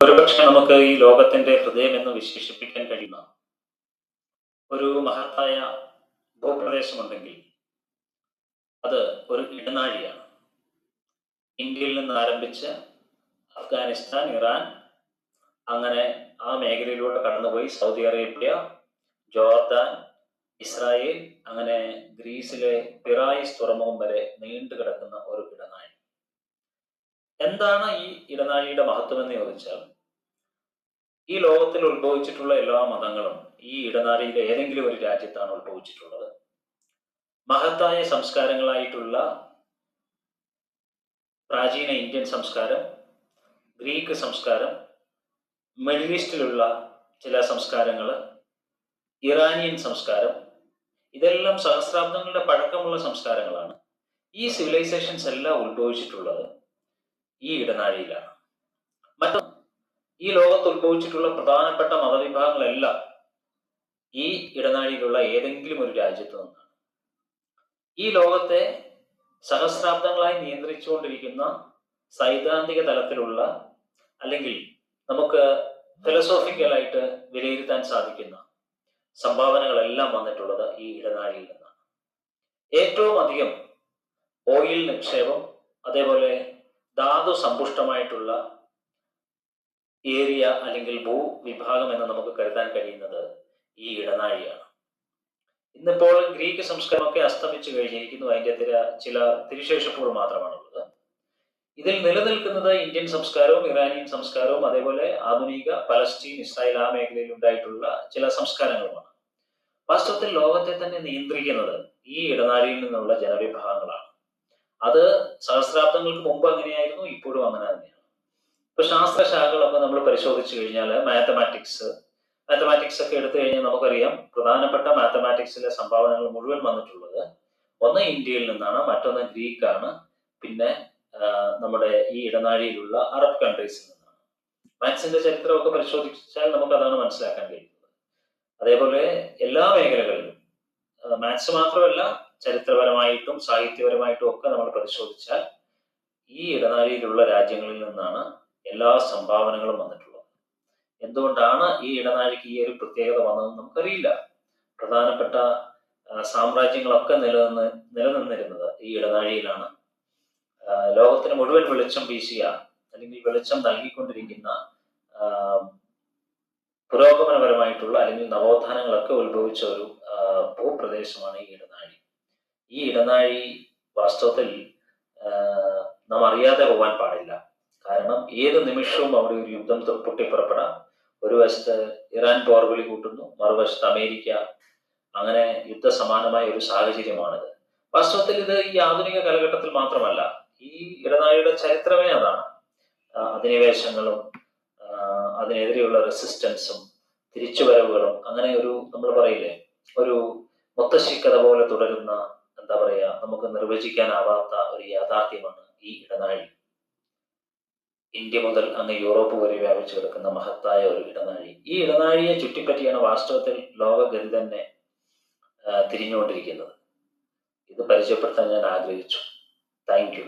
ഒരുപക്ഷെ നമുക്ക് ഈ ലോകത്തിന്റെ ഹൃദയം എന്ന് വിശേഷിപ്പിക്കാൻ കഴിയുന്ന ഒരു മഹത്തായ ഭൂപ്രദേശമുണ്ടെങ്കിൽ അത് ഒരു ഇടനാഴിയാണ്. ഇന്ത്യയിൽ നിന്ന് ആരംഭിച്ച് അഫ്ഗാനിസ്ഥാൻ ഇറാൻ അങ്ങനെ ആ മേഖലയിലൂടെ കടന്നുപോയി സൗദി അറേബ്യ ജോർദാൻ ഇസ്രായേൽ അങ്ങനെ ഗ്രീസിലെ പിറായിസ് തുറമുഖം വരെ നീണ്ടു കിടക്കുന്ന ഒരു ഇടനാഴി. എന്താണ് ഈ ഇടനാഴിയുടെ മഹത്വം എന്ന് ചോദിച്ചാൽ ഈ ലോകത്തിൽ ഉത്ഭവിച്ചിട്ടുള്ള എല്ലാ മതങ്ങളും ഈ ഇടനാഴിയിലെ ഏതെങ്കിലും ഒരു രാജ്യത്താണ് ഉത്ഭവിച്ചിട്ടുള്ളത്. മഹത്തായ സംസ്കാരങ്ങളായിട്ടുള്ള പ്രാചീന ഇന്ത്യൻ സംസ്കാരം ഗ്രീക്ക് സംസ്കാരം മിഡിൽ ഈസ്റ്റിലുള്ള ചില സംസ്കാരങ്ങൾ ഇറാനിയൻ സംസ്കാരം ഇതെല്ലാം സഹസ്രാബ്ദങ്ങളുടെ പഴക്കമുള്ള സംസ്കാരങ്ങളാണ്. ഈ സിവിലൈസേഷൻസ് എല്ലാം ഉത്ഭവിച്ചിട്ടുള്ളത് ഈ ഇടനാഴിയിലാണ്. മറ്റൊന്ന് ഈ ലോകത്ത് ഉത്ഭവിച്ചിട്ടുള്ള പ്രധാനപ്പെട്ട മതവിഭാഗങ്ങളെല്ലാം ഈ ഇടനാഴിയിലുള്ള ഏതെങ്കിലും ഒരു രാജ്യത്ത് നിന്നാണ്. ഈ ലോകത്തെ സഹസ്രാബ്ദങ്ങളായി നിയന്ത്രിച്ചുകൊണ്ടിരിക്കുന്ന സൈദ്ധാന്തിക തലത്തിലുള്ള അല്ലെങ്കിൽ നമുക്ക് ഫിലോസോഫിക്കലായിട്ട് വിലയിരുത്താൻ സാധിക്കുന്ന സംഭാവനകളെല്ലാം വന്നിട്ടുള്ളത് ഈ ഇടനാഴിയിൽ നിന്നാണ്. ഏറ്റവും അധികം ഓയിൽ നിക്ഷേപം അതേപോലെ ധാതു സമ്പുഷ്ടമായിട്ടുള്ള ഏരിയ അല്ലെങ്കിൽ ഭൂവിഭാഗം എന്ന് നമുക്ക് കരുതാൻ കഴിയുന്നത് ഈ ഇടനാഴിയാണ്. ഇന്നിപ്പോൾ ഗ്രീക്ക് സംസ്കാരമൊക്കെ അസ്തമിച്ചു കഴിഞ്ഞിരിക്കുന്നു. അതിന്റെ ചില ചില തിരുശേഷിപ്പുകൾ മാത്രമാണുള്ളത്. ഇതിൽ നിലനിൽക്കുന്നത് ഇന്ത്യൻ സംസ്കാരവും ഇറാനിയൻ സംസ്കാരവും അതേപോലെ ആധുനിക പലസ്തീൻ ഇസ്രായേൽ ആ മേഖലയിൽ ഉണ്ടായിട്ടുള്ള ചില സംസ്കാരങ്ങളുമാണ്. വാസ്തവത്തിൽ ലോകത്തെ തന്നെ നിയന്ത്രിക്കുന്നത് ഈ ഇടനാഴിയിൽ നിന്നുള്ള ജനവിഭാഗങ്ങളാണ്. അത് സഹസ്രാബ്ദങ്ങൾക്ക് മുമ്പ് അങ്ങനെയായിരുന്നു ഇപ്പോഴും അങ്ങനെ തന്നെയാണ്. ഇപ്പൊ ശാസ്ത്രശാഖകളൊക്കെ നമ്മൾ പരിശോധിച്ചു കഴിഞ്ഞാൽ മാത്തമാറ്റിക്സ് മാത്തമാറ്റിക്സ് ഒക്കെ എടുത്തു കഴിഞ്ഞാൽ നമുക്കറിയാം പ്രധാനപ്പെട്ട മാത്തമാറ്റിക്സിലെ സംഭാവനകൾ മുഴുവൻ വന്നിട്ടുള്ളത് ഒന്ന് ഇന്ത്യയിൽ നിന്നാണ് മറ്റൊന്ന് ഗ്രീക്കാണ് പിന്നെ നമ്മുടെ ഈ ഇടനാഴിയിലുള്ള അറബ് കൺട്രീസിൽ നിന്നാണ്. മാത്സിന്റെ ചരിത്രമൊക്കെ പരിശോധിച്ചാൽ നമുക്ക് അതാണ് മനസ്സിലാക്കാൻ കഴിയുന്നത്. അതേപോലെ എല്ലാ മേഖലകളിലും മാത്സ് മാത്രമല്ല ചരിത്രപരമായിട്ടും സാഹിത്യപരമായിട്ടും ഒക്കെ നമ്മൾ പരിശോധിച്ചാൽ ഈ ഇടനാഴിയിലുള്ള രാജ്യങ്ങളിൽ നിന്നാണ് എല്ലാ സംഭാവനകളും വന്നിട്ടുള്ളത്. എന്തുകൊണ്ടാണ് ഈ ഇടനാഴിക്ക് ഈ ഒരു പ്രത്യേകത വന്നതെന്ന് നമുക്കറിയില്ല. പ്രധാനപ്പെട്ട സാമ്രാജ്യങ്ങളൊക്കെ നിലനിന്ന് നിലനിന്നിരുന്നത് ഈ ഇടനാഴിയിലാണ്. ലോകത്തിന് മുഴുവൻ വെളിച്ചം വീശിയ അല്ലെങ്കിൽ വെളിച്ചം നൽകിക്കൊണ്ടിരിക്കുന്ന പുരോഗമനപരമായിട്ടുള്ള അല്ലെങ്കിൽ നവോത്ഥാനങ്ങളൊക്കെ ഉത്ഭവിച്ച ഒരു ഭൂപ്രദേശമാണ് ഈ ഇടനാഴി വാസ്തവത്തിൽ നാം അറിയാതെ പോകാൻ പാടില്ല. കാരണം ഏത് നിമിഷവും അവിടെ ഒരു യുദ്ധം പൊട്ടിപ്പുറപ്പെടാം. ഒരു വശത്ത് ഇറാൻ പോർവിളി കൂട്ടുന്നു മറുവശത്ത് അമേരിക്ക. അങ്ങനെ യുദ്ധസമാനമായ ഒരു സാഹചര്യമാണിത്. വാസ്തവത്തിൽ ഇത് ഈ ആധുനിക കാലഘട്ടത്തിൽ മാത്രമല്ല ഈ ഇടനാഴിയുടെ ചരിത്രമേ അതാണ്. അധിനിവേശങ്ങളും അതിനെതിരെയുള്ള റെസിസ്റ്റൻസും തിരിച്ചുവരവുകളും അങ്ങനെ ഒരു നമ്മൾ പറയില്ലേ ഒരു മുത്തശ്ശിക്കഥ പോലെ തുടരുന്ന എന്താ പറയാ നമുക്ക് നിർവചിക്കാനാവാത്ത ഒരു യാഥാർത്ഥ്യമാണ് ഈ ഇടനാഴി. ഇന്ത്യ മുതൽ അങ്ങ് യൂറോപ്പ് വരെ വ്യാപിച്ചു കിടക്കുന്ന മഹത്തായ ഒരു ഇടനാഴി. ഈ ഇടനാഴിയെ ചുറ്റിപ്പറ്റിയാണ് വാസ്തവത്തിൽ ലോകഗതി തന്നെ തിരിഞ്ഞുകൊണ്ടിരിക്കുന്നത്. ഇത് പരിചയപ്പെടുത്താൻ ഞാൻ ആഗ്രഹിച്ചു. Thank you.